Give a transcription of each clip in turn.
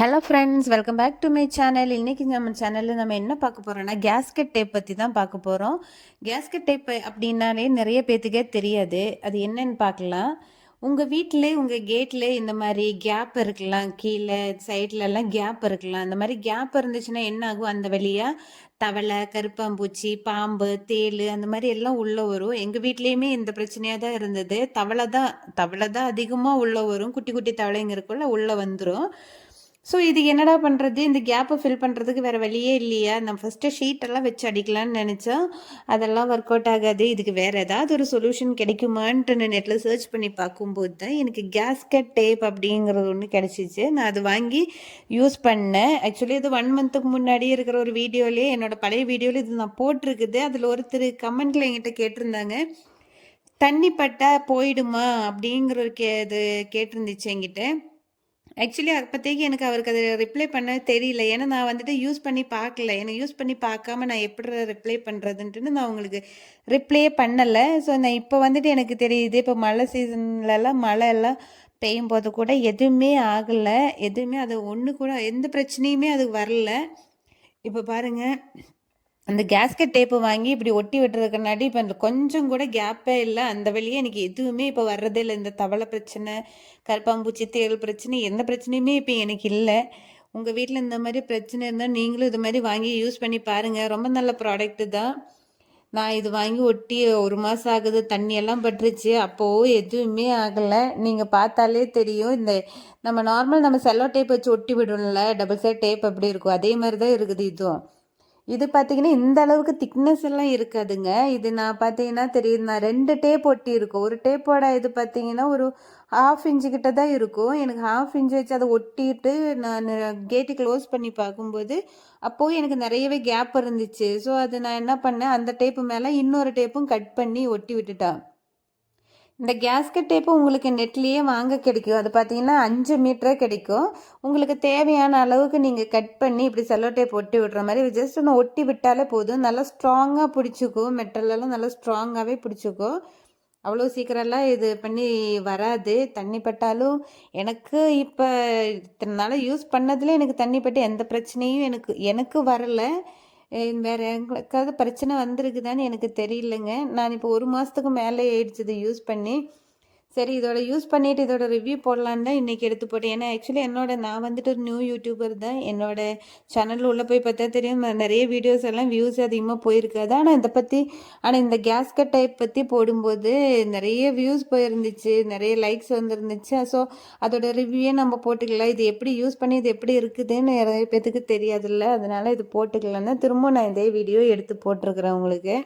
Hello friends welcome back to my channel இன்றைக்கி நம்ம சேனலில் நம்ம என்ன பார்க்க போகிறோம்னா கேஸ்கெட் டேப் பற்றி தான் பார்க்க போகிறோம் கேஸ்கெட் டேப் அப்படின்னாலே நிறைய பேத்துக்கே தெரியாது. அது என்னன்னு பார்க்கலாம். உங்கள் வீட்டில் உங்கள் கேட்டில் இந்த மாதிரி கேப் இருக்கலாம். கீழே சைட்லலாம் கேப் இருக்கலாம். அந்த மாதிரி கேப் இருந்துச்சுன்னா என்ன ஆகும்? அந்த வழியாக தவளை கருப்பாம்பூச்சி பாம்பு தேள் அந்த மாதிரி எல்லாம் உள்ளே வரும். எங்கள் வீட்லேயுமே இந்த பிரச்சனையாக தான் இருந்தது. தவளை தான் தவளை தான் அதிகமாக உள்ளே வரும். குட்டி குட்டி தவளைங்கிறக்குள்ள உள்ளே வந்துடும் ஸோ இது என்னடா பண்ணுறது இந்த கேப்பை ஃபில் பண்ணுறதுக்கு வேறு வழியே இல்லையா. நம்ம ஃபஸ்ட்டு ஷீட்டெல்லாம் வச்சு அடிக்கலான்னு நினச்சோம் அதெல்லாம் ஒர்க் அவுட் ஆகாது. இதுக்கு வேறு ஏதாவது ஒரு சொல்யூஷன் கிடைக்குமான்ட்டு நான் நெட்டில் சர்ச் பண்ணி பார்க்கும்போது தான் எனக்கு கேஸ்கட் டேப் அப்படிங்கிறது ஒன்று கிடச்சிச்சு. நான் அது வாங்கி யூஸ் பண்ணேன். ஆக்சுவலி இது ஒன் மந்த்துக்கு முன்னாடி இருக்கிற ஒரு வீடியோலேயே என்னோடய பழைய வீடியோவில் இது நான் போட்டிருக்குது. அதில் ஒருத்தர் கமெண்ட்டில் என்கிட்ட கேட்டிருந்தாங்க தண்ணி பட்டா போயிடுமா? அப்படிங்கிற ஒரு கே இது கேட்டிருந்துச்சு என்கிட்ட. ஆக்சுவலி அப்போதைக்கு எனக்கு அவருக்கு அதை ரிப்ளை பண்ண தெரியல. ஏன்னா நான் வந்துட்டு யூஸ் பண்ணி பார்க்கல. எனக்கு யூஸ் பண்ணி பார்க்காம நான் எப்படி ரிப்ளை பண்ணுறதுன்ட்டுன்னு நான் உங்களுக்கு ரிப்ளையே பண்ணலை. ஸோ நான் இப்போ வந்துட்டு எனக்கு தெரியுது. இப்போ மழை சீசன்லலாம் மழை எல்லாம் பெய்யும் போது கூட எதுவுமே ஆகலை. எதுவுமே அது ஒன்று கூட எந்த பிரச்சனையுமே அது வரல. இப்போ பாருங்கள் அந்த கேஸ்கட் டேப்பு வாங்கி இப்படி ஒட்டி விட்டுறதுக்குனாடி இப்போ அந்த கொஞ்சம் கூட கேப்பே இல்லை. அந்த வழியே எனக்கு எதுவுமே இப்போ வர்றதே இல்லை. இந்த தவளை பிரச்சனை கருப்பாம்பூச்சி தேள் பிரச்சனை எந்த பிரச்சனையுமே இப்போ எனக்கு இல்லை. உங்கள் வீட்டில் இந்த மாதிரி பிரச்சனை இருந்தால் நீங்களும் இது மாதிரி வாங்கி யூஸ் பண்ணி பாருங்கள் ரொம்ப நல்ல ப்ராடக்ட்டு தான் நான் இது வாங்கி ஒட்டி ஒரு மாதம் ஆகுது. தண்ணியெல்லாம் பட்டுருச்சு. அப்போது எதுவுமே ஆகலை. நீங்கள் பார்த்தாலே தெரியும். இந்த நம்ம நார்மல் நம்ம செல்லோ டேப் வச்சு ஒட்டி விடுவோம்ல. டபுள் சைட் டேப் அப்படி இருக்கும். அதே மாதிரி தான் இருக்குது இதுவும். இது பார்த்தீங்கன்னா இந்த அளவுக்கு திக்னஸ் எல்லாம் இருக்காதுங்க. இது நான் பார்த்தீங்கன்னா தெரியுது நான் ரெண்டு டேப் ஒட்டி இருக்கும். ஒரு டேப்போட இது பார்த்தீங்கன்னா ஒரு ஹாஃப் இன்ச்சு கிட்ட தான் இருக்கும். எனக்கு ஹாஃப் இன்ச் வச்சு அதை ஒட்டிட்டு நான் கேட்டு க்ளோஸ் பண்ணி பார்க்கும்போது அப்போது எனக்கு நிறையவே கேப் இருந்துச்சு. ஸோ அது நான் என்ன பண்ணேன் அந்த டேப்பு மேலே இன்னொரு டேப்பும் கட் பண்ணி ஒட்டி விட்டுட்டேன். இந்த கேஸ்கட் டேப்பு உங்களுக்கு நெட்லேயே வாங்க கிடைக்கும். அது பார்த்தீங்கன்னா அஞ்சு மீட்டரே கிடைக்கும். உங்களுக்கு தேவையான அளவுக்கு நீங்கள் கட் பண்ணி இப்படி செல்லோ டேப் ஒட்டி விடுற மாதிரி ஜஸ்ட் ஒன்று ஒட்டி விட்டாலே போதும். நல்லா ஸ்ட்ராங்காக பிடிச்சிக்கும் மெட்டலெல்லாம் நல்லா ஸ்ட்ராங்காகவே பிடிச்சிக்கும் அவ்வளோ சீக்கிரம்லாம் இது பண்ணி வராது. தண்ணி பட்டாலும் எனக்கு இப்போ இத்தனை நாளாக யூஸ் பண்ணதில் எனக்கு தண்ணி பட்டு எந்த பிரச்சனையும் எனக்கு எனக்கு வரலை. வேறு எங்களுக்காவது பிரச்சனை வந்திருக்குதான்னு எனக்கு தெரியலங்க. நான் இப்போ ஒரு மாதத்துக்கு மேலே ஆயிடுச்சு இதை யூஸ் பண்ணி. சரி இதோட யூஸ் பண்ணிவிட்டு இதோட ரிவ்யூ போடலான்னு தான் இன்றைக்கி எடுத்து போட்டேன். ஏன்னா ஆக்சுவலி என்னோட நான் வந்துட்டு ஒரு நியூ யூடியூபர் தான். என்னோட சேனலில் உள்ளே போய் பார்த்தா தெரியும். நிறைய வீடியோஸ் எல்லாம் வியூஸ் அதிகமாக போயிருக்காது. ஆனால் இதை பற்றி ஆனால் இந்த கேஸ்கட் டைப் பற்றி போடும்போது நிறைய வியூஸ் போயிருந்துச்சு. நிறைய லைக்ஸ் வந்துருந்துச்சு. ஸோ அதோட ரிவ்யூவே நம்ம போட்டுக்கலாம். இது எப்படி யூஸ் பண்ணி இது எப்படி இருக்குதுன்னு நிறைய பேத்துக்கு தெரியாதுல்ல. அதனால் இது போட்டுக்கலான்னு திரும்ப நான் இதே வீடியோ எடுத்து போட்டிருக்கிறேன் உங்களுக்கு.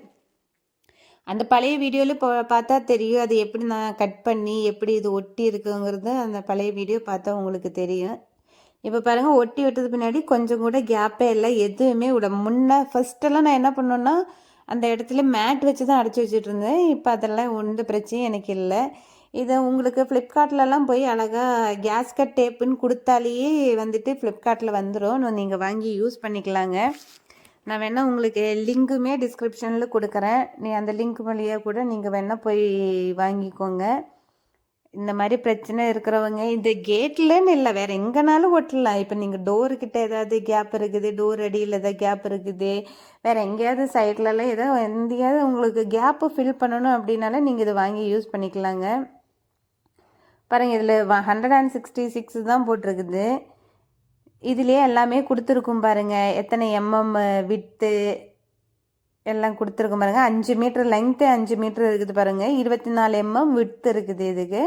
அந்த பழைய வீடியோவில் இப்போ பார்த்தா தெரியும். அது எப்படி நான் கட் பண்ணி எப்படி இது ஒட்டி இருக்குங்கிறது அந்த பழைய வீடியோ பார்த்தா உங்களுக்கு தெரியும். இப்போ பாருங்கள் ஒட்டி விட்டது பின்னாடி கொஞ்சம் கூட கேப்பே இல்லை எதுவுமே விட முன்னே ஃபஸ்ட்டெல்லாம் நான் என்ன பண்ணோன்னா அந்த இடத்துல மேட் வச்சு தான் அடைச்சி வச்சுட்டு இருந்தேன் இப்போ அதெல்லாம் ஒன்று பிரச்சனையும் எனக்கு இல்லை. இதை உங்களுக்கு ஃப்ளிப்கார்ட்லலாம் போய் அழகாக கேஸ்கட் டேப்புன்னு கொடுத்தாலேயே வந்துட்டு ஃப்ளிப்கார்ட்டில் வந்துடும் நீங்கள் வாங்கி யூஸ் பண்ணிக்கலாங்க. நான் வேணால் உங்களுக்கு லிங்க்குமே டிஸ்கிரிப்ஷனில் கொடுக்குறேன். நீ அந்த லிங்க் வழியாக கூட நீங்கள் வேணால் போய் வாங்கிக்கோங்க. இந்த மாதிரி பிரச்சனை இருக்கிறவங்க இந்த கேட்லன்னு இல்லை வேறு எங்கேனாலும் ஒட்டலாம் இப்போ நீங்கள் டோருக்கிட்ட ஏதாவது கேப் இருக்குது டோர் அடியில் ஏதாவது கேப் இருக்குது வேறு எங்கேயாவது சைட்லலாம் ஏதோ எங்கேயாவது உங்களுக்கு கேப்பு ஃபில் பண்ணணும் அப்படின்னால நீங்கள் இதை வாங்கி யூஸ் பண்ணிக்கலாங்க. பாருங்கள் இதில் ஹண்ட்ரட் அண்ட் சிக்ஸ்டி சிக்ஸ் தான் போட்டிருக்குது. இதிலே எல்லாமே கொடுத்துருக்கும் பாருங்கள் எத்தனை எம்எம் விட்டு எல்லாம் கொடுத்துருக்கும் பாருங்கள் அஞ்சு மீட்ரு லென்த்து அஞ்சு மீட்ரு இருக்குது பாருங்கள் இருபத்தி நாலு எம்எம் விட்டு இருக்குது இதுக்கு.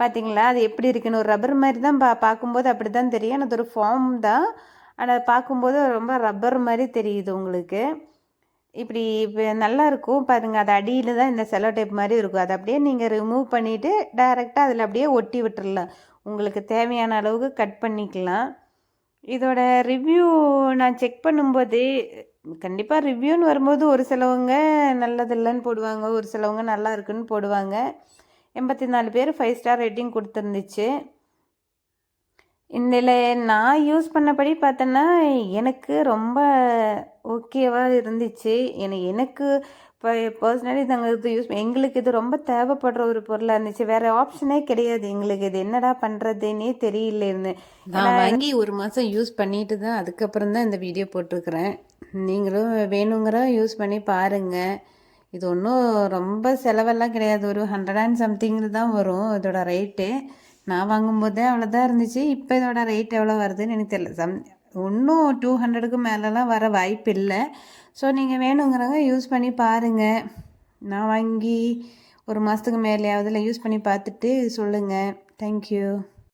பார்த்தீங்களா அது எப்படி இருக்குன்னு ஒரு ரப்பர் மாதிரி தான் பா பார்க்கும்போது அப்படி தான் தெரியும். ஆனால் அது ஒரு ஃபார்ம் தான். ஆனால் பார்க்கும்போது ரொம்ப ரப்பர் மாதிரி தெரியுது உங்களுக்கு. இப்படி இப்போ நல்லா இருக்கும் பாருங்கள் அது அடியில் தான் இந்த செலோ டைப் மாதிரி இருக்கும். அதை அப்படியே நீங்கள் ரிமூவ் பண்ணிவிட்டு டைரெக்டாக அதில் அப்படியே ஒட்டி விட்டுடலாம் உங்களுக்கு தேவையான அளவுக்கு கட் பண்ணிக்கலாம். இதோட ரிவ்யூ நான் செக் பண்ணும்போது கண்டிப்பாக ரிவ்யூன்னு வரும்போது ஒரு சிலவங்க நல்லதில்லைன்னு போடுவாங்க ஒரு சிலவங்க நல்லா இருக்குன்னு போடுவாங்க. எண்பத்தி நாலு பேர் ஃபைவ் ஸ்டார் ரேட்டிங் கொடுத்துருந்துச்சு. இதில் நான் யூஸ் பண்ணபடி பார்த்தோன்னா எனக்கு ரொம்ப ஓகேவாக இருந்துச்சு. எனக்கு எனக்கு இப்போ பர்சனலி நாங்கள் இது யூஸ் எங்களுக்கு இது ரொம்ப தேவைப்படுற ஒரு பொருளாக இருந்துச்சு. வேறு ஆப்ஷனே கிடையாது. எங்களுக்கு இது என்னடா பண்ணுறதுன்னே தெரியலன்னு நான் வாங்கி ஒரு மாதம் யூஸ் பண்ணிட்டு தான் அதுக்கப்புறம் தான் இந்த வீடியோ போட்டிருக்கிறேன். நீங்களும் வேணுங்கிற யூஸ் பண்ணி பாருங்கள் இது ஒன்றும் ரொம்ப செலவெல்லாம் கிடையாது. ஒரு ஹண்ட்ரட் அண்ட் சம்திங் தான் வரும் இதோட ரேட்டு நான் வாங்கும்போதே அவ்வளோதான் இருந்துச்சு. இப்போ இதோட ரேட் எவ்வளோ வருதுன்னு எனக்கு தெரியல. சம் இன்னும் டூ ஹண்ட்ரடுக்கு மேலெலாம் வர வாய்ப்பு இல்லை ஸோ நீங்கள் வேணுங்கிறவங்க யூஸ் பண்ணி பாருங்கள் நான் வாங்கி ஒரு மாதத்துக்கு மேலேயாவதுல யூஸ் பண்ணி பார்த்துட்டு சொல்லுங்கள் தேங்க்யூ